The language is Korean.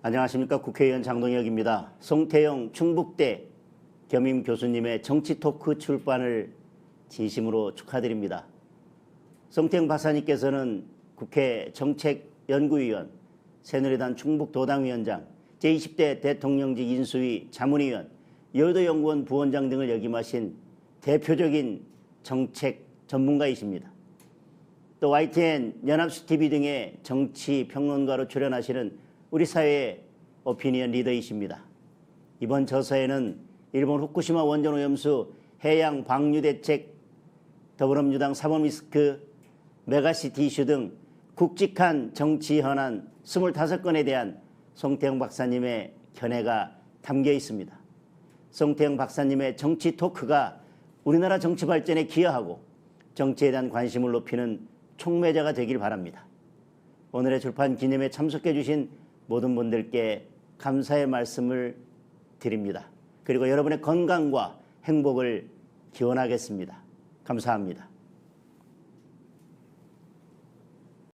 안녕하십니까 국회의원 장동혁입니다. 송태영 충북대 겸임 교수님의 정치 토크 출판을 진심으로 축하드립니다. 송태영 박사님께서는 국회 정책연구위원, 새누리당 충북도당위원장, 제20대 대통령직 인수위 자문위원, 여의도연구원 부원장 등을 역임하신 대표적인 정책 전문가이십니다. 또 YTN, 연합수 TV 등의 정치 평론가로 출연하시는 우리 사회의 오피니언 리더이십니다. 이번 저서에는 일본 후쿠시마 원전 오염수 해양 방류 대책, 더불어민주당 사법리스크, 메가시티 이슈 등 굵직한 정치 현안 25건에 대한 송태영 박사님의 견해가 담겨 있습니다. 송태영 박사님의 정치 토크가 우리나라 정치 발전에 기여하고 정치에 대한 관심을 높이는 촉매자가 되길 바랍니다. 오늘의 출판 기념에 참석해 주신 모든 분들께 감사의 말씀을 드립니다. 그리고 여러분의 건강과 행복을 기원하겠습니다. 감사합니다.